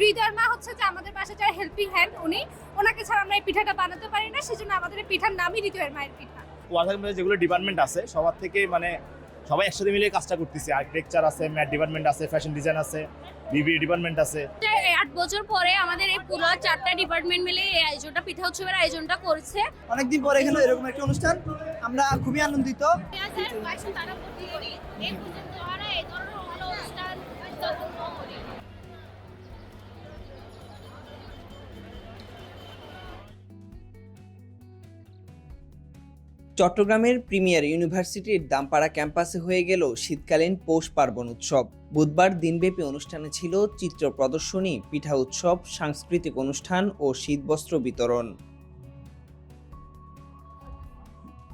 হৃদয়ের মা হচ্ছে যে আমাদের পাশে যারা হেল্পিং হ্যান্ড উনি। ওনাকে ছাড়া আমরা এই পিঠাটা বানাতে পারি না সেজন্য আমাদের এই পিঠার নামই হৃদয়ের মায়ের পিঠা। ওয়ার্ল্ড মধ্যে যেগুলো ডিপার্টমেন্ট আছে সবার থেকে মানে সবাই একসাথে মিলে কাজটা করতেছে। আর্কিটেকচার আছে ম্যাথ ডিপার্টমেন্ট আছে ফ্যাশন ডিজাইন আছে বিবি ডিপার্টমেন্ট আছে। এই আট বছর পরে আমাদের এই পুরো চারটা ডিপার্টমেন্ট মিলে এই আয়োজনটা পিঠা উৎসবের আয়োজনটা করছে। অনেকদিন পরে এখানে এরকম একটা অনুষ্ঠান আমরা খুবই আনন্দিত। চট্টগ্রামের প্রিমিয়ার ইউনিভার্সিটির দামপাড়া ক্যাম্পাসে হয়ে গেল শীতকালীন পৌষ পার্বণ উৎসব। বুধবার দিনব্যাপী অনুষ্ঠানে ছিল চিত্র প্রদর্শনী, পিঠা উৎসব, সাংস্কৃতিক অনুষ্ঠান ও শীতবস্ত্র বিতরণ।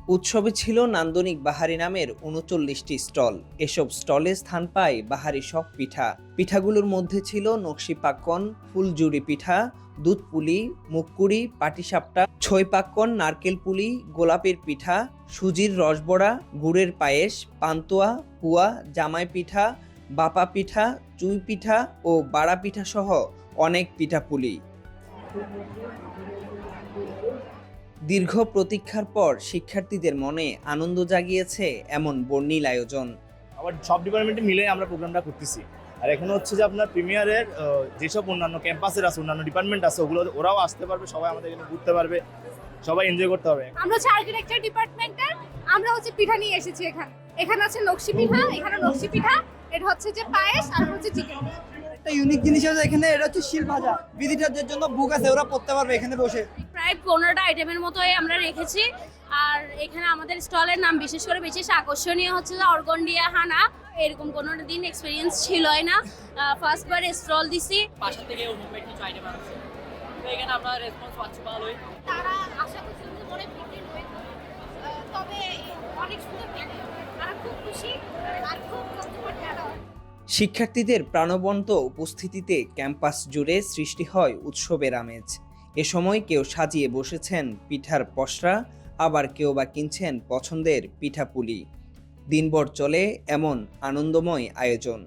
উৎসবে ছিল নান্দনিক বাহারি নামের উনচল্লিশটি স্টল। এসব স্টলে স্থান পায় বাহারি সব পিঠা। পিঠাগুলোর মধ্যে ছিল নকশি পাক্কন ফুলজুরি পিঠা, দুধ পুলি, মুখকুড়ি, পাটিসাপটা, ছই পাক্কন, নারকেল পুলি, গোলাপের পিঠা, সুজির রসবড়া, গুড়ের পায়েস, পান্তুয়া, পুয়া, জামাই পিঠা, বাপা পিঠা, চুই পিঠা ও বাড়া পিঠা সহ অনেক পিঠাপুলি। দীর্ঘ প্রতীক্ষার পর শিক্ষার্থীদের মনে আনন্দ জাগিয়েছে এমন বর্ণিল আয়োজন। আবার সব ডিপার্টমেন্টে মিলে আমরা প্রোগ্রামটা করতেছি। আর এখন হচ্ছে যে আপনার প্রিমিয়ারের যেসব অন্যান্য ক্যাম্পাসের আছে অন্যান্য ডিপার্টমেন্ট আছে ওগুলো ওরাও আসতে পারবে সবাই আমাদের এখানে ঘুরতে পারবে সবাই এনজয় করতে হবে আমরা হচ্ছে আর্কিটেকচার ডিপার্টমেন্টের আমরা হচ্ছে পিঠা নিয়ে এসেছি এখানে এখানে আছে নকশি পিঠা এখানে নকশি পিঠা এটা হচ্ছে যে পায়েস আর হচ্ছে চিকেন একটা ইউনিক জিনিস আছে এখানে এটা হচ্ছে শিল ভাজা। বিধিটার জন্য বুক আছে ওরা পড়তে পারবে এখানে বসে। প্রায় পনেরোটা আইটেমের মতোই আমরা রেখেছি। আর এখানে আমাদের স্টলের নাম বিশেষ করে বিশেষ আকর্ষণীয় হচ্ছে যে অর্গন্ডিয়া হানা। এরকম কোনো দিন এক্সপিরিয়েন্স ছিলই না। ফার্স্ট বার স্টল দিছি। বাসা থেকে হোমমেড কিছু আইটেম আসছে তো এখানে আমরা রেসপন্স পাচ্ছি ভালোই। তারা আশা করছিল মনে বিক্রি তবে অনেক সুন্দর তারা খুব খুশি আর খুব শিক্ষার্থীদের প্রাণবন্ত উপস্থিতিতে ক্যাম্পাস জুড়ে সৃষ্টি হয় উৎসবের আমেজ। এ সময় কেউ সাজিয়ে বসেছেন পিঠার পসরা, আবার কেউ বা কিনছেন পছন্দের পিঠাপুলি। দিনভর চলে এমন আনন্দময় আয়োজন।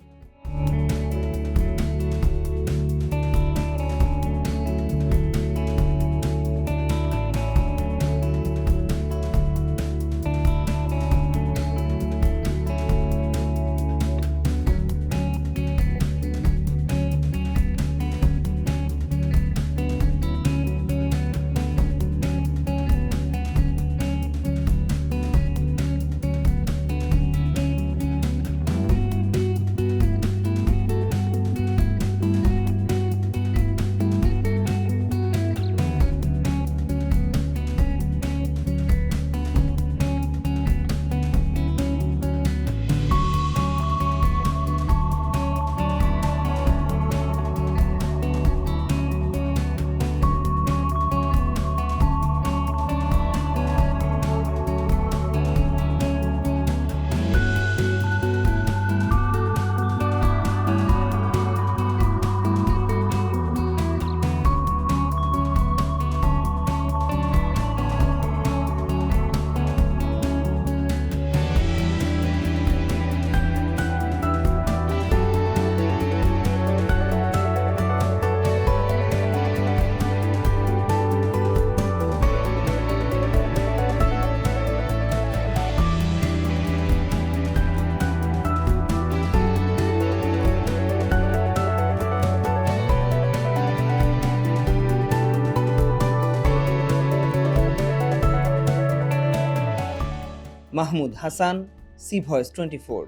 Mahmud Hasan C voice twenty four.